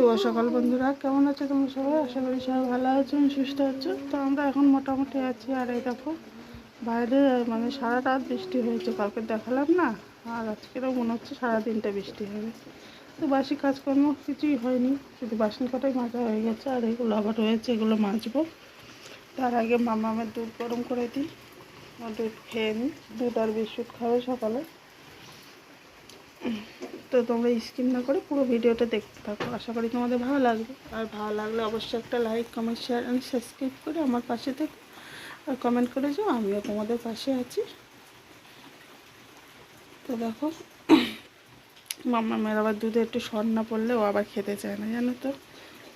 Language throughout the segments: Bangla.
শুভ সকাল বন্ধুরা। কেমন আছো তোমরা সবাই? আশা করি সবাই ভালো আছো সুস্থ আছো তো আমরা এখন মোটামুটি আছি, আর এই দেখো, বাইরে মানে সারা রাত বৃষ্টি হয়েছে, কালকে দেখালাম না। আর আজকেরও মনে হচ্ছে সারা দিনটা বৃষ্টি হবে। তো বাসি কাজকর্ম কিছুই হয়নি, শুধু বাসন কটাই মাজা হয়ে গেছে, আর এগুলো আবার রয়েছে, এগুলো মাজবো। তার আগে মামা আমার দুধ গরম করে দিই, দুধ খেয়ে নিই, দুধ আর বিস্কুট খাবে সকালে। তো তোমরা স্কিপ না করে পুরো ভিডিওটা দেখতে থাকো। আশা করি তোমাদের ভালো লাগবে। আর ভালো লাগলে অবশ্যই একটা like comment share and subscribe করে আমার পাশে থেকো। আর কমেন্ট করে যাও, আমিও তোমাদের পাশে আছি। তো দেখো, মাম্মা মেয়ের আবার দুধে একটু সর না পড়লে ও আবার খেতে চায় না, জানো তো?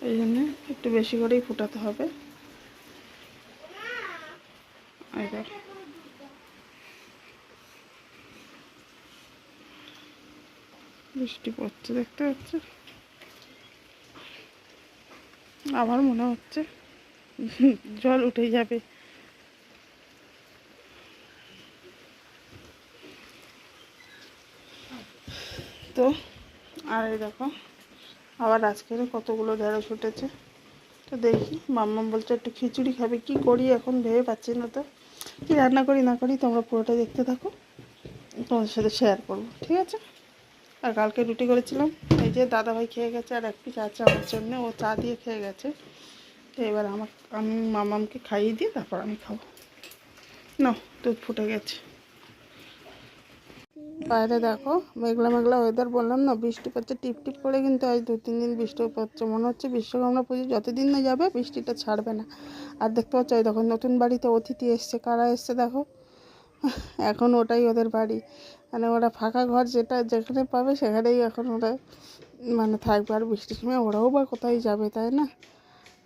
ওই জন্য একটু বেশি করেই ফুটাতে হবে। এই বৃষ্টি পড়ছে, দেখতে পাচ্ছ? আমার মনে হচ্ছে জল উঠে যাবে। তো, আর এই দেখো, আবার আজকের কতগুলো ঢেঁড়স উঠেছে। তো দেখি মাম্মা বলছে, একটু খিচুড়ি খাবে, কি করি এখন ভেবে পাচ্ছি না তো। কি রান্না করি না করি তোমরা পুরোটা দেখতে থাকো, তোমাদের সাথে শেয়ার করব, ঠিক আছে? আর কালকে রুটি করেছিলাম। এই যে দাদাভাই খেয়ে গেছে আর এক পিস আছে আমার জন্য, ও চা দিয়ে খেয়ে গেছে। তো এবার আমার আমি মামামকে খাইয়ে দিয়ে তারপর আমি খাব। না দুধ ফুটে গেছে। বাইরে দেখো, মেঘলা মেঘলা ওয়েদার বললাম না, বৃষ্টি পড়ছে, টিপ টিপ করে কিন্তু আজ দু তিন দিন বৃষ্টি পড়ছে। মনে হচ্ছে বিশ্বকর্মা পুজো যতদিন না যাবে, বৃষ্টিটা ছাড়বে না। আর দেখতে পাচ্ছ দেখো নতুন বাড়িতে অতিথি এসছে। কারা এসছে দেখো? এখন ওটাই ওদের বাড়ি। মানে ওরা ফাঁকা ঘর যেটা যেখানে পাবে সেখানেই এখন ওরা মানে থাকবে। আর বৃষ্টির সময় ওরাও বা কোথায় যাবে, তাই না?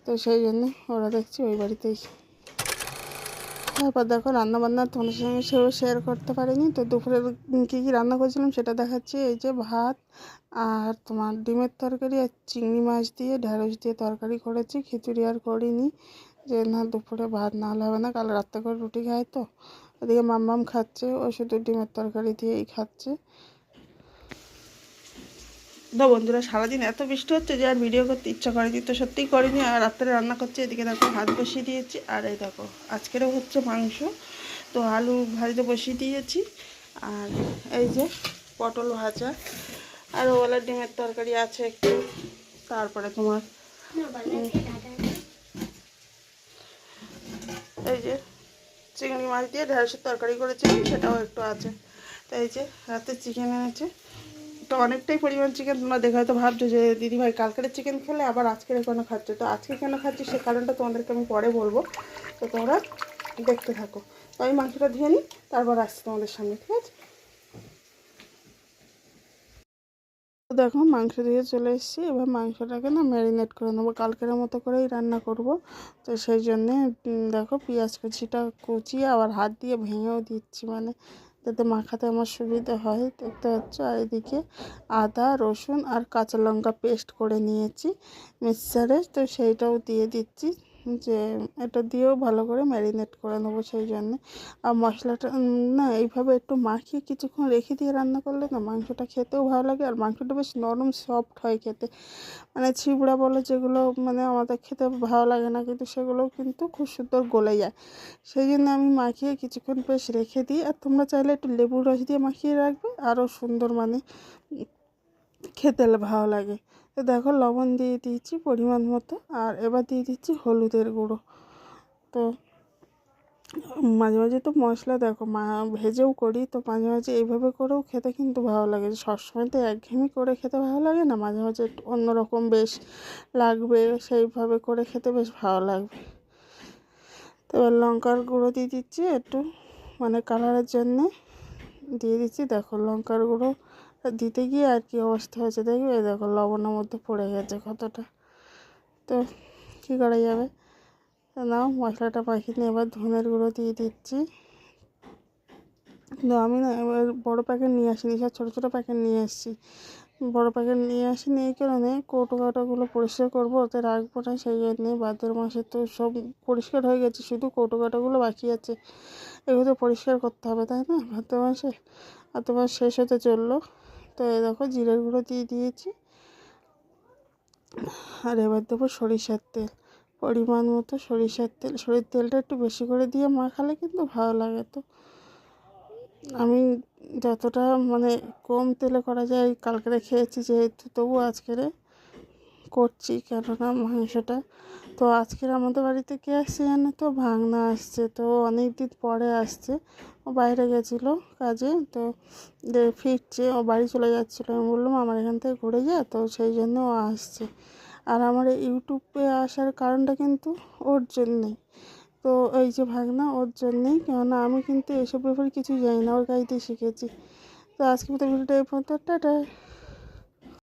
তো সেই জন্য ওরা দেখছি ওই বাড়িতেই। তারপর দেখো রান্নাবান্না তোমাদের সঙ্গে সেও শেয়ার করতে পারিনি। তো দুপুরে কী কী রান্না করেছিলাম সেটা দেখাচ্ছি। এই যে ভাত আর তোমার ডিমের তরকারি আর চিংড়ি মাছ দিয়ে ঢ্যাঁড়স দিয়ে তরকারি করেছি, খিচুড়ি আর করিনি। যে না দুপুরে ভাত না হলে হবে না, কাল রাত্রে করে রুটি খাই তো। ওদিকে মাম্মাম খাচ্ছে ও শুধু ডিমের তরকারি দিয়েই খাচ্ছে। তো বন্ধুরা সারাদিন এত বৃষ্টি হচ্ছে যে আর ভিডিও করতে ইচ্ছা করেনি তো সত্যিই করিনি। আর রাত্রে রান্না করছে এদিকে দেখো ভাত বসিয়ে দিয়েছি আর এই দেখো আজকেরও হচ্ছে মাংস। তো আলু ভাজতে বসিয়ে দিয়েছি আর এই যে পটল ভাজা আর ওবেলা ডিমের তরকারি আছে একটু তারপরে তোমার এই যে চিংড়ি মাছ দিয়ে ঢেঁড়সের তরকারি করেছিলাম, সেটাও একটু আছে। তাই যে রাতে চিকেন এনেছে। তো অনেকটাই পরিমাণ চিকেন তোমরা দেখে হয়তো ভাবছ যে, দিদিভাই কালকের চিকেন খেলে, আবার আজকের কেন খাচ্ছ? তো আজকে কেন খাচ্ছি সে কারণটা তোমাদেরকে আমি পরে বলব। তো তোমরা দেখতে থাকো। তো আমি মাংসটা ধুয়ে নিই, তারপর আসছি তোমাদের সামনে, ঠিক আছে? তো দেখো মাংস দিয়ে চলে এসেছি। এবার মাংসটাকে না ম্যারিনেট করে নেব। কালকের মতো করেই রান্না করব। তো সেই জন্যে দেখো পেঁয়াজ কুচিটা কুচিয়ে আবার হাত দিয়ে ভেঙেও দিচ্ছি মানে। যাতে মাখাতে আমার সুবিধা হয়, দেখতে পাচ্ছ? আর এদিকে আদা, রসুন আর কাঁচা লঙ্কা পেস্ট করে নিয়েছি মিক্সারে তো সেইটাও দিয়ে দিচ্ছি। যে এটা দিয়েও ভালো করে ম্যারিনেট করে নেব সেই জন্যে। আর মশলাটা না, এইভাবে একটু মাখিয়ে কিছুক্ষণ রেখে দিয়ে রান্না করলে না মাংসটা খেতেও ভালো লাগে আর মাংসটা বেশ নরম সফট হয় খেতে। মানে ছিবড়া বলে যেগুলো মানে আমাদের খেতে ভালো লাগে না, কিন্তু সেগুলোও কিন্তু খুব সুন্দর গলে যায়। সেই জন্য আমি মাখিয়ে কিছুক্ষণ বেশ রেখে দিই। আর তোমরা চাইলে একটু লেবুর রস দিয়ে মাখিয়ে রাখবে, আরও সুন্দর মানে খেতে ভালো লাগে। তো দেখো লবণ দিয়ে দিয়েছি পরিমাণ মতো, আর এবার দিয়ে দিচ্ছি হলুদের গুঁড়ো। তো মাঝে মাঝে তো মশলা দেখো, মা ভেজেও করি, তো মাঝে মাঝে এইভাবে করেও খেতে কিন্তু ভালো লাগে। সবসময় তো একঘেয়েমি করে খেতে ভালো লাগে না, মাঝে মাঝে একটু অন্যরকম বেশ লাগবে, সেইভাবে করে খেতে বেশ ভালো লাগবে। তো এবার লঙ্কার গুঁড়ো দিয়ে দিচ্ছি একটু মানে কালারের জন্যে। দিয়ে দিচ্ছি, দেখো লঙ্কার গুঁড়ো দিতে গিয়ে আর কি অবস্থা হয়েছে, দেখবে? দেখো, লবণের মধ্যে পড়ে গেছে কতটা। তো কী করা যাবে? তো নাও, মশলাটা পাখি নিয়ে এবার ধনের গুঁড়ো দিয়ে দিচ্ছি। কিন্তু আমি না, এবার বড়ো প্যাকেট নিয়ে আসিনি, সব ছোটো ছোটো প্যাকেট নিয়ে এসেছি। বড়ো প্যাকেট নিয়ে আসিনি এই কারণে কৌটো কাটাগুলো পরিষ্কার করব, ওতে রাখব না, সেই জন্যে ভাদ্র মাসে তো সব পরিষ্কার হয়ে গেছে, শুধু কৌটো কাটাগুলো বাকি আছে। এগুলো তো পরিষ্কার করতে হবে, তাই না? ভাদ্র মাসে? আর তোমার শেষ হতে চলল। তো দেখো জিরের গুঁড়ো দিয়ে দিয়েছি। আর এবার দেবো সরিষার তেল। পরিমাণ মতো সরিষার তেল। সরির তেলটা একটু বেশি করে দিয়ে মাখালে কিন্তু ভালো লাগে তো। আমি যতটা মানে কম তেলে করা যায় কালকেরে খেয়েছি যেহেতু তবু আজকেরে করছি কেননা মাংসটা তো আজকের আমাদের বাড়িতে কে আসছে জানো তো? ভাগনা আসছে। তো অনেক দিন পরে আসছে। ও বাইরে গেছিল কাজে। তো ফিরছে। ও বাড়ি চলে যাচ্ছিল। আমি বললাম, আমার এখান থেকে ঘুরে যা। তো সেই জন্য ও আসছে। আর আমার ইউটিউবে আসার কারণটা কিন্তু ওর জন্যেই। তো এই যে ভাগনা, ওর জন্যেই। কেননা আমি কিন্তু এসব ব্যাপারে কিছু জানি না। ওর দিয়ে শিখেছি। তো আজকে মতো ভিডিওটা এই পর্যন্ত। টাটা।